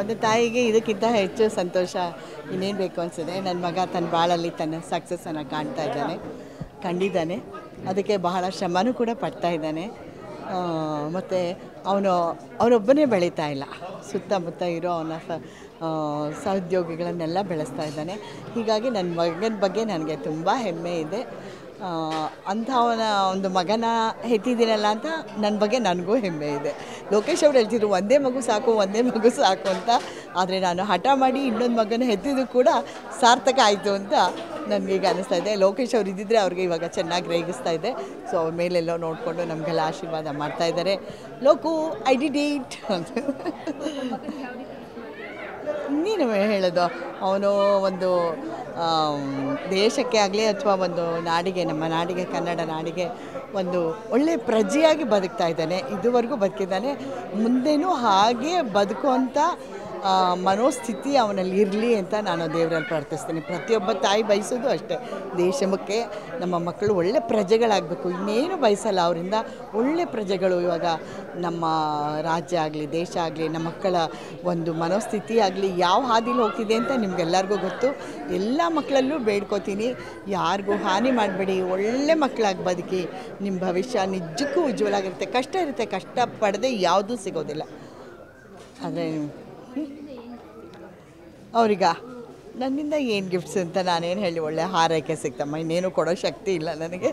ಒಂದು ತಾಯಿಗೆ ಇದಕ್ಕಿಂತ ಹೆಚ್ಚು ಸಂತೋಷ ಇನ್ನೇನು ಬೇಕು ಅನಿಸಿದೆ ನನ್ನ ಮಗ ತನ್ನ ಬಾಳಲ್ಲಿ ತನ್ನ ಸಕ್ಸಸ್ಸನ್ನು ಕಾಣ್ತಾ ಇದ್ದಾನೆ, ಕಂಡಿದ್ದಾನೆ. ಅದಕ್ಕೆ ಬಹಳ ಶ್ರಮನೂ ಕೂಡ ಪಡ್ತಾ ಇದ್ದಾನೆ. ಮತ್ತು ಅವನು, ಅವನೊಬ್ಬನೇ ಬೆಳೀತಾ ಇಲ್ಲ. ಸುತ್ತಮುತ್ತ ಇರೋ ಅವನ ಸಹೋದ್ಯೋಗಿಗಳನ್ನೆಲ್ಲ ಬೆಳೆಸ್ತಾ ಇದ್ದಾನೆ. ಹೀಗಾಗಿ ನನ್ನ ಮಗನ ಬಗ್ಗೆ ನನಗೆ ತುಂಬ ಹೆಮ್ಮೆ ಇದೆ. ಅಂಥವನ ಒಂದು ಮಗನ ಹೆತ್ತಿದ್ದೀನಲ್ಲ ಅಂತ ನನ್ನ ಬಗ್ಗೆ ನನಗೂ ಹೆಮ್ಮೆ ಇದೆ. ಲೋಕೇಶ್ ಅವ್ರು ಹೇಳ್ತಿದ್ರು ಒಂದೇ ಮಗು ಸಾಕು ಒಂದೇ ಮಗು ಸಾಕು ಅಂತ. ಆದರೆ ನಾನು ಹಠ ಮಾಡಿ ಇನ್ನೊಂದು ಮಗನ ಹೆತ್ತಿದ್ದು ಕೂಡ ಸಾರ್ಥಕ ಆಯಿತು ಅಂತ ನನಗೀಗ ಅನ್ನಿಸ್ತಾ ಇದೆ. ಲೋಕೇಶ್ ಅವ್ರು ಇದ್ದಿದ್ರೆ ಅವ್ರಿಗೆ ಇವಾಗ ಚೆನ್ನಾಗಿ ರೇಗಿಸ್ತಾ ಇದೆ. ಸೊ ಅವ್ರ ಮೇಲೆಲ್ಲೋ ನೋಡಿಕೊಂಡು ನಮಗೆಲ್ಲ ಆಶೀರ್ವಾದ ಮಾಡ್ತಾ ಇದ್ದಾರೆ. ಲೋಕು ಐ ಡಿಡ್ ಇಟ್ ಅಂತ. ನೀನು ಹೇಳೋದು. ಅವನು ಒಂದು ದೇಶಕ್ಕೆ ಆಗಲಿ ಅಥವಾ ಒಂದು ನಾಡಿಗೆ, ನಮ್ಮ ನಾಡಿಗೆ, ಕನ್ನಡ ನಾಡಿಗೆ ಒಂದು ಒಳ್ಳೆಯ ಪ್ರಜೆಯಾಗಿ ಬದುಕ್ತಾ ಇದ್ದಾನೆ, ಇದುವರೆಗೂ ಬದುಕಿದ್ದಾನೆ. ಮುಂದೆನೂ ಹಾಗೆ ಬದುಕುವಂಥ ಮನೋಸ್ಥಿತಿ ಅವನಲ್ಲಿ ಇರಲಿ ಅಂತ ನಾನು ದೇವರಲ್ಲಿ ಪ್ರಾರ್ಥಿಸ್ತೀನಿ. ಪ್ರತಿಯೊಬ್ಬ ತಾಯಿ ಬಯಸೋದು ಅಷ್ಟೇ. ದೇಶಕ್ಕೆ ನಮ್ಮ ಮಕ್ಕಳು ಒಳ್ಳೆ ಪ್ರಜೆಗಳಾಗಬೇಕು. ಇನ್ನೇನು ಬಯಸಲ್ಲ ಅವರಿಂದ. ಒಳ್ಳೆ ಪ್ರಜೆಗಳು ಇವಾಗ ನಮ್ಮ ರಾಜ್ಯ ಆಗಲಿ, ದೇಶ ಆಗಲಿ, ನಮ್ಮ ಮಕ್ಕಳ ಒಂದು ಮನೋಸ್ಥಿತಿ ಆಗಲಿ ಯಾವ ಹಾದಿಲಿ ಹೋಗ್ತಿದೆ ಅಂತ ನಿಮಗೆಲ್ಲರಿಗೂ ಗೊತ್ತು. ಎಲ್ಲ ಮಕ್ಕಳಲ್ಲೂ ಬೇಡ್ಕೋತೀನಿ. ಯಾರಿಗೂ ಹಾನಿ ಮಾಡಬೇಡಿ. ಒಳ್ಳೆ ಮಕ್ಕಳಾಗಿ ಬದುಕಿ ನಿಮ್ಮ ಭವಿಷ್ಯ ನಿಜಕ್ಕೂ ಉಜ್ವಲ ಆಗಿರುತ್ತೆ. ಕಷ್ಟ ಇರುತ್ತೆ. ಕಷ್ಟ ಪಡದೆ ಯಾವುದೂ ಸಿಗೋದಿಲ್ಲ. ಆದರೆ ಅವ್ರಿಗ, ನನ್ನಿಂದ ಏನು ಗಿಫ್ಟ್ಸ್ ಅಂತ ನಾನೇನು ಹೇಳಿ ಒಳ್ಳೆ ಹಾರೈಕೆ ಸಿಗ್ತಮ್ಮ, ಇನ್ನೇನು ಕೊಡೋ ಶಕ್ತಿ ಇಲ್ಲ ನನಗೆ.